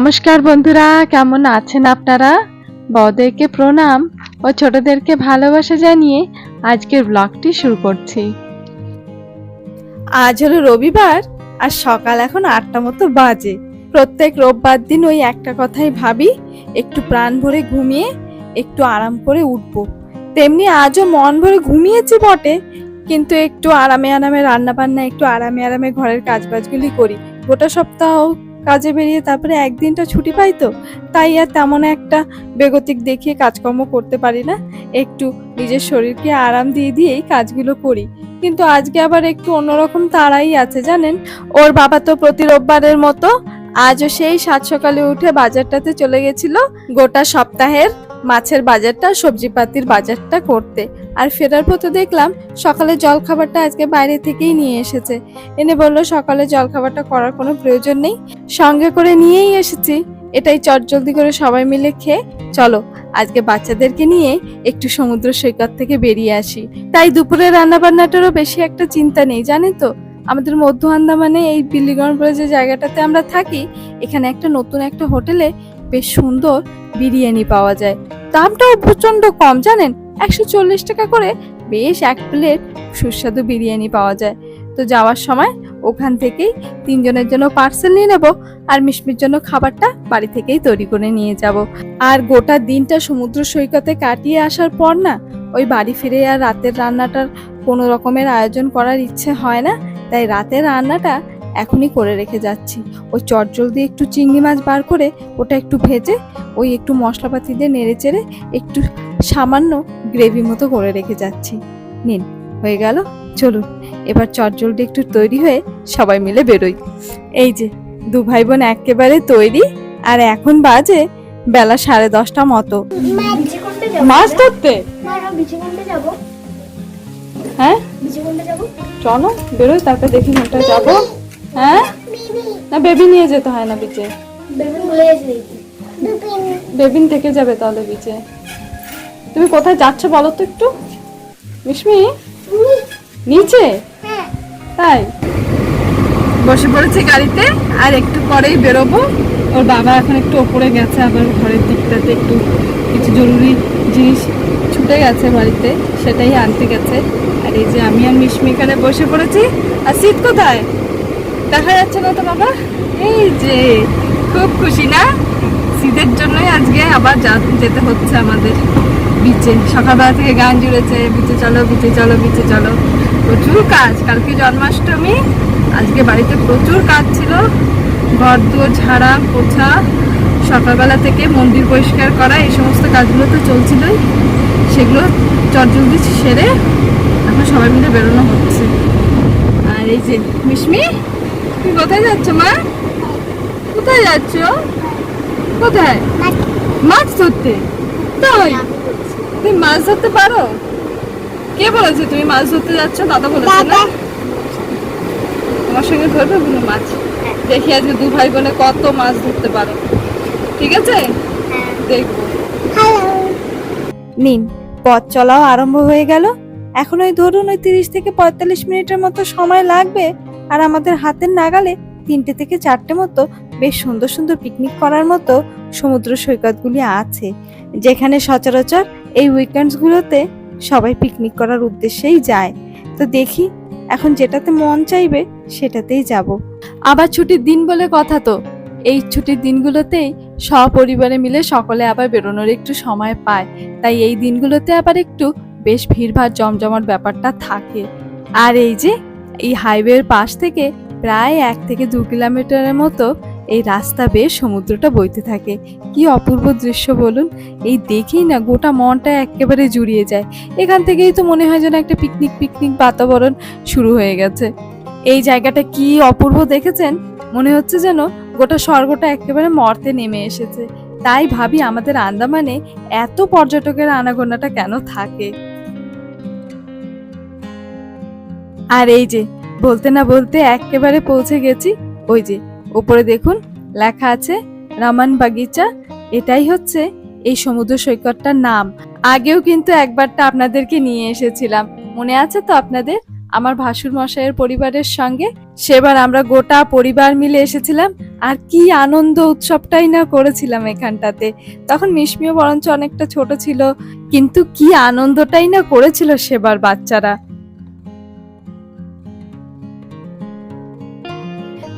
নমস্কার বন্ধুরা, কেমন আছেন আপনারা? বড়দেরকে প্রণাম ও ছোটদেরকে ভালোবাসা জানিয়ে আজকের ব্লগটি শুরু করছি। আজ হলো রবিবার আর সকাল এখন আটটা মতো বাজে। প্রত্যেক রোববার দিন ওই একটা কথাই ভাবি, একটু প্রাণ ভরে ঘুমিয়ে একটু আরাম করে উঠবো। তেমনি আজও মন ভরে ঘুমিয়েছি বটে, কিন্তু একটু আরামে আরামে রান্না বান্না একটু আরামে আরামে ঘরের কাজবাজগুলি করি। গোটা সপ্তাহ কাজে বেরিয়ে তারপরে একদিনটা ছুটি পাই তো, তাই আর তেমন একটা বেগতিক দেখিয়ে কাজকর্ম করতে পারি না। একটু নিজের শরীরকে আরাম দিয়ে দিয়েই কাজগুলো করি। কিন্তু আজকে আবার একটু অন্যরকম তারাই আছে জানেন? ওর বাবা তো প্রতি রোববারের মতো আজও সেই সাত সকালে উঠে বাজারটাতে চলে গেছিল গোটা সপ্তাহের মাছের বাজারটা, সবজিপাতির বাজারটা করতে। আর ফেরার পথে দেখলাম সকালে জলখাবারটা আজকে বাইরে থেকেই নিয়ে এসেছে। এনে বলল সকালে জলখাবারটা করার কোনো প্রয়োজন নেই। সঙ্গে করে নিয়েই এসেছি। এটাই চটজলদি করে সবাই মিলে খেয়ে, চলো, আজকে বাচ্চাদেরকে নিয়ে একটু সমুদ্র সৈকত থেকে বেরিয়ে আসি। তাই দুপুরে রান্না বান্নাটারও বেশি একটা চিন্তা নেই, জানেন তো? আমাদের মধ্য আন্দামানে এই বিল্লিগঞ্জ বলে যে জায়গাটাতে আমরা থাকি, এখানে একটা নতুন একটা হোটেলে বেশ সুন্দর বিরিয়ানি পাওয়া যায়। দামটাও প্রচণ্ড কম, জানেন? একশো চল্লিশ টাকা করে বেশ এক প্লেট সুস্বাদু বিরিয়ানি পাওয়া যায়। তো যাওয়ার সময় ওখান থেকেই তিনজনের জন্য পার্সেল নিয়ে নেব আর মিশমির জন্য খাবারটা বাড়ি থেকেই তৈরি করে নিয়ে যাব। আর গোটা দিনটা সমুদ্র সৈকতে কাটিয়ে আসার পর না, ওই বাড়ি ফিরে আর রাতের রান্নাটার কোনো রকমের আয়োজন করার ইচ্ছে হয় না। তাই রাতের রান্নাটা এখনই করে রেখে যাচ্ছি। ওই চটজল দিয়ে একটু চিংড়ি মাছ বার করে ওটা একটু ভেজে ওই একটু মশলাপাতি দিয়ে নেড়ে চেড়ে একটু সামান্য গ্রেভি মতো করে রেখে যাচ্ছি। নিন হয়ে গেল। চলুন এবার চটজলটি একটু তৈরি হয়ে সবাই মিলে বেরোই। এই যে দু ভাই বোন একেবারে তৈরি আর এখন বাজে বেলা সাড়ে দশটা মতো। মাছ ধরতে হ্যাঁ? চলো বেরোই তারপর দেখি কোনটা যাব। হ্যাঁ? না বেবি নিয়ে যেতে হয় না বিচে বেবিন থেকে যাবে তাহলে বিচে তুমি কোথায় যাচ্ছ বলো তো একটু? মিশমি নিচে। হ্যাঁ। তাই? বসে পড়েছে গাড়িতে আর একটু পরেই বেরোবো। ওর বাবা এখন একটু ওপরে গেছে আবার ঘরের দিকটাতে একটু কিছু জরুরি জিনিস ছুটে গেছে বাড়িতে সেটাই আনতে গেছে। আর এই যে আমি আর মিশমিকারে বসে পড়েছি। আর শীত কোথায়? দেখা যাচ্ছে না তো বাবা? এই যে, খুব খুশি না? শীতের জন্যই আজকে আবার যেতে হচ্ছে আমাদের বিচে সকালবেলা থেকে গান জুড়েছে বিচে চলো বিচে চলো বিচে চলো। প্রচুর কাজ। কালকে জন্মাষ্টমী। আজকে বাড়িতে প্রচুর কাজ ছিল। ঘর দুয়ার, ঝাড়া, পোছা। সকালবেলা থেকে মন্দির পরিষ্কার করা, এই সমস্ত কাজগুলো তো চলছিলই। সেগুলো চটজলদি সেরে এখন সবাই মিলে বেরোনো হচ্ছে। আর এই যে মিশমি তুমি কোথায় যাচ্ছ মা? কোথায় যাচ্ছ? কোথায়? মাছ ধরতে। তাই? তুমি মাছ ধরতে পারো? কে বলেছে তুমি মাছ ধরতে যাচ্ছ? দাদা বলেছে না? তোমার সঙ্গে ধরবে কোনো মাছ? দেখি আজকে দু ভাই বোনে কত মাছ ধরতে পারো। ঠিক আছে? দেখব। নিন পথ চলাও আরম্ভ হয়ে গেল। এখন ওই ধরুন ওই তিরিশ থেকে পঁয়তাল্লিশ মিনিটের মতো সময় লাগবে। আর আমাদের হাতের নাগালে তিনটে থেকে চারটে মতো বেশ সুন্দর সুন্দর পিকনিক করার মতো সমুদ্র সৈকতগুলি আছে, যেখানে সচরাচর এই উইকেন্ডসগুলোতে সবাই পিকনিক করার উদ্দেশ্যেই যায়। তো দেখি, এখন যেটাতে মন চাইবে সেটাতেই যাব। আবার ছুটির দিন বলে কথা তো, এই ছুটির দিনগুলোতেই সপরিবারে মিলে সকলে আবার বেরোনোর একটু সময় পায়, তাই এই দিনগুলোতে আবার একটু বেশ ভিড়ভাড়, জমজমাট ব্যাপারটা থাকে। আর এই যে এই হাইওয়ের পাশ থেকে প্রায় এক থেকে দু কিলোমিটারের মতো এই রাস্তা বেশ সমুদ্রটা বইতে থাকে। কি অপূর্ব দৃশ্য বলুন? এই দেখেই না গোটা মনটা একেবারে জুড়িয়ে যায়। এখান থেকেই তো মনে হয় যেন একটা পিকনিক পিকনিক বাতাবরণ শুরু হয়ে গেছে। এই জায়গাটা কি অপূর্ব দেখেছেন? মনে হচ্ছে যেন গোটা স্বর্গটা একেবারে মর্তে নেমে এসেছে। তাই ভাবি আমাদের আন্দামানে এত পর্যটকের আনাগোনাটা কেন থাকে? আর এই যে, বলতে না বলতে একেবারে পৌঁছে গেছি। ওই যে উপরে দেখুন, লেখা আছে, রামান বাগিচা, এটাই হচ্ছে এই সমুদ্র সৈকতটার নাম। আগেও কিন্তু একবারটা আপনাদেরকে নিয়ে এসেছিলাম। মনে আছে তো আপনাদের? আমার ভাসুর মশাইয়ের পরিবারের সঙ্গে। সেবার আমরা গোটা পরিবার মিলে এসেছিলাম। আর কি আনন্দ উৎসবটাই না করেছিলাম এখানটাতে। তখন মিশমিও বরঞ্চ অনেকটা ছোট ছিল। কিন্তু কি আনন্দটাই না করেছিল সেবার বাচ্চারা।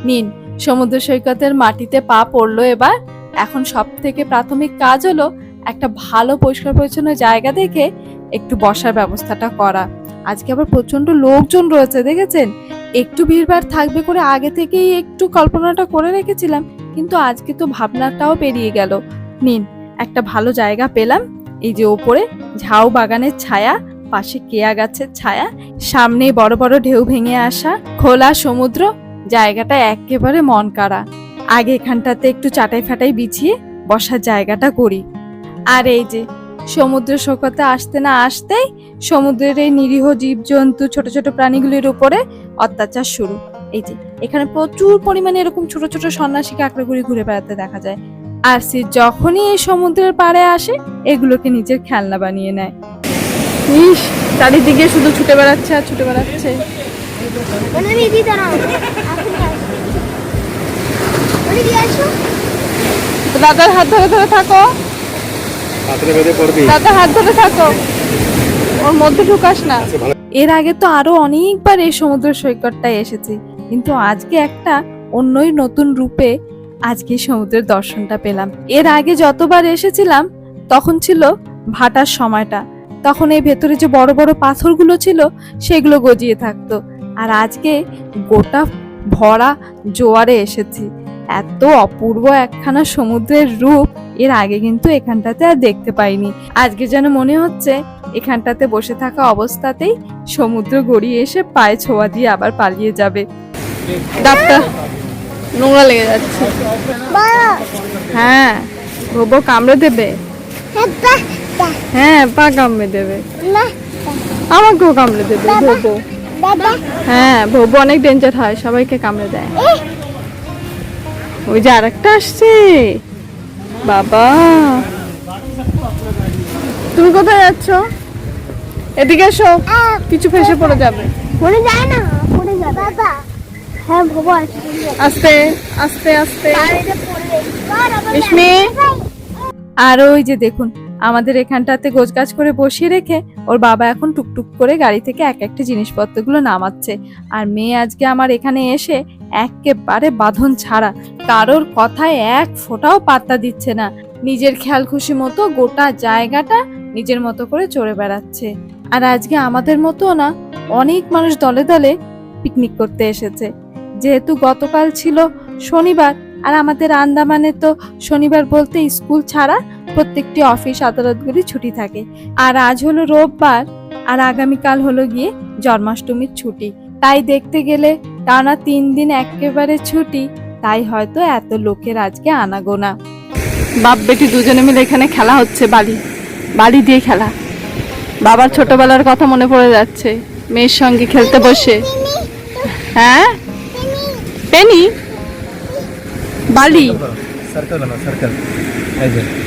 নিন, সমুদ্র সৈকতের মাটিতে পা পড়ল এবার। এখন সব থেকে প্রাথমিক কাজ হলো একটা ভালো পরিষ্কার পরিচ্ছন্ন জায়গা দেখে একটু বসার ব্যবস্থাটা করা। আজকে আবার প্রচণ্ড লোকজন রয়েছে, দেখেছেন? একটু ভিড়ভাড় থাকবে করে আগে থেকেই একটু কল্পনাটা করে রেখেছিলাম, কিন্তু আজকে তো ভাবনাটাও পেরিয়ে গেল। নিন, একটা ভালো জায়গা পেলাম, এই যে ওপরে ঝাউ বাগানের ছায়া, পাশে কেয়া গাছের ছায়া সামনে বড় বড় ঢেউ ভেঙে আসা, খোলা সমুদ্র জায়গাটা একেবারে মন কাড়া। আগে এখানটাতে একটু চাটাই ফাটাই বিছিয়ে বসার জায়গাটা করি। আর এই যে, সমুদ্র সৈকতে আসতে না আসতেই সমুদ্রের এই নিরীহ জীবজন্তু, ছোট ছোট প্রাণীগুলির উপরে অত্যাচার শুরু। এই যে, এখানে প্রচুর পরিমাণে এরকম ছোট ছোট সন্ন্যাসী কাঁকড়াগুড়ি ঘুরে বেড়াতে দেখা যায়। আর সে যখনই এই সমুদ্রের পাড়ে আসে, এগুলোকে নিজের খেলনা বানিয়ে নেয়। ইস, চারিদিকে শুধু ছুটে বেড়াচ্ছে আর ছুটে বেড়াচ্ছে। মানে দাদার হাত ধরে ধরে থাকো। দাদার হাত ধরে থাকো। ওর মধ্যে ঢুকাস না। আচ্ছা, এর আগে তো আরও অনেকবার এই সমুদ্র সৈকতটায় এসেছি। কিন্তু আজকে একটা অন্যই নতুন রূপে আজকে সমুদ্রের দর্শনটা পেলাম। এর আগে যতবার এসেছিলাম তখন ছিল ভাটার সময়টা। তখন এই ভেতরে যে বড় বড় পাথরগুলো ছিল সেগুলো গজিয়ে থাকতো। আর আজকে গোটা ভরা জোয়ারে এসেছি। এত অপূর্ব একখানা সমুদ্রের রূপ এর আগে কিন্তু এখানটাতে আর দেখতে পাইনি। আজকে যেন মনে হচ্ছে এখানটাতে বসে থাকা অবস্থাতেই সমুদ্র গড়িয়ে এসে পায়ে ছোঁয়া দিয়ে আবার পালিয়ে যাবে। নোংরা লেগে যাচ্ছে। হ্যাঁ ভোবো কামড়ে দেবে? হ্যাঁ পা কামড়ে দেবে। আমাকেও কামড়ে দেবে ভোবো হ্যাঁ ভোবো অনেক ডেঞ্জার হয় সবাইকে কামড়ে দেয়। ওই যে আরেকটা আসছে। বাবা। তুমি কোথায় যাচ্ছ? এদিকে এসো। কিছু ফেসে পড়ে যাবে। পড়ে যায় না পড়ে যাবে। বাবা হ্যাঁ বাবা আস্তে আস্তে আস্তে। আর আর ওই যে দেখুন আমাদের এখানটাতে গোছগাছ করে বসিয়ে রেখে ওর বাবা এখন টুকটুক করে গাড়ি থেকে এক একটা জিনিসপত্রগুলো নামাচ্ছে। আর মেয়ে আজকে আমার এখানে এসে একেবারে বাঁধন ছাড়া, কারোর কথায় এক ফোঁটাও পাত্তা দিচ্ছে না। নিজের খেয়াল খুশি মতো গোটা জায়গাটা নিজের মতো করে চড়ে বেড়াচ্ছে। আর আজকে আমাদের মতো না, অনেক মানুষ দলে দলে পিকনিক করতে এসেছে। যেহেতু গতকাল ছিল শনিবার, আর আমাদের আন্দামানে তো শনিবার বলতে স্কুল ছাড়া প্রত্যেকটি অফিস আদালতগুলি ছুটি থাকে। আর আজ হলো রোববার আর আগামীকাল হলো গিয়ে জন্মাষ্টমীর ছুটি। তাই দেখতে গেলে টানা তিন দিন একেবারে ছুটি তাই হয়তো এত লোকের আজকে আনাগোনা। বাপ বেটি দুজনে মিলে এখানে খেলা হচ্ছে বালি বালি দিয়ে খেলা। বাবার ছোটবেলার কথা মনে পড়ে যাচ্ছে মেয়ের সঙ্গে খেলতে বসে। হ্যাঁ? পেনি? বালি? সার্কেল বানাও সার্কেল এই যে। তুমি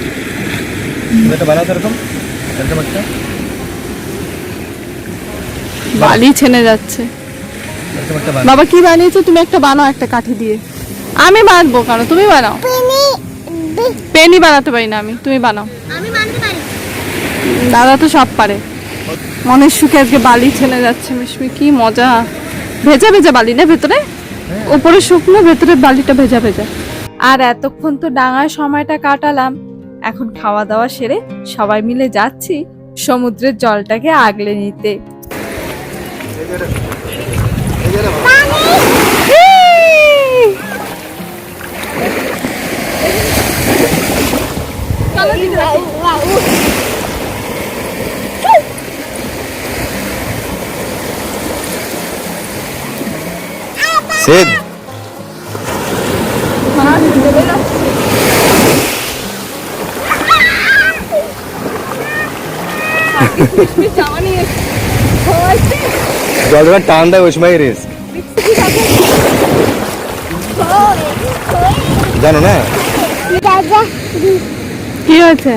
এটা বানাও এরকম? এরকম একটা বালি ছেনে যাচ্ছে। বাবা কি বানিয়েছো? তুমি একটা বানাও একটা কাঠি দিয়ে। আমি বানাবো কেন? তুমি বানাও। পেনি বানাতে পারি না আমি তুমি বানাও। আমি মানতে পারি। দাদা তো সব পারে। মনের সুখে আজকে বালি ছেনে যাচ্ছে মিশমি কি মজা। ভেজা ভেজা বালি না ভেতরে? উপরে শুকনো ভেতরে বালিটা ভেজা ভেজা। আর এতক্ষণ তো ডাঙায় সময়টা কাটালাম। এখন খাওয়া দাওয়া সেরে সবাই মিলে যাচ্ছি সমুদ্রের জলটাকে আগলে নিতে। সেদ। জল যখন টান দেয় জানো না? কি হয়েছে?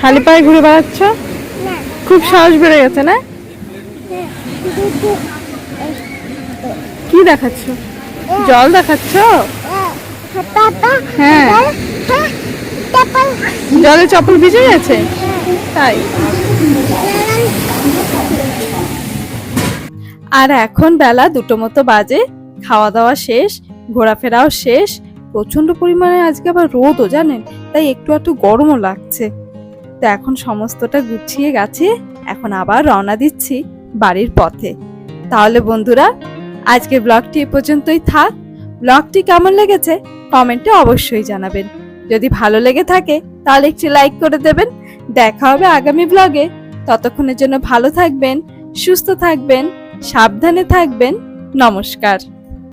খালি পায়ে ঘুরে বেড়াচ্ছ? খুব সাহস বেড়ে গেছে, না? কি দেখাচ্ছ? জল দেখাচ্ছ? হ্যাঁ। জলে চপ্পল ভিজে গেছে? তাই। আর এখন বেলা দুটো মতো বাজে খাওয়া দাওয়া শেষ, ঘোরাফেরাও শেষ। প্রচণ্ড পরিমাণে আজকে আবার রোদও, জানেন? তাই একটু একটু গরমও লাগছে। তো এখন সমস্তটা গুছিয়ে গেছে, এখন আবার রওনা দিচ্ছি বাড়ির পথে। তাহলে বন্ধুরা, আজকের ব্লগটি এ পর্যন্তই থাক। ব্লগটি কেমন লেগেছে, কমেন্টে অবশ্যই জানাবেন। যদি ভালো লেগে থাকে, তাহলে একটি লাইক করে দেবেন দেখা হবে আগামী ব্লগে ততক্ষণের জন্য ভালো থাকবেন সুস্থ থাকবেন সাবধানে থাকবেন। নমস্কার।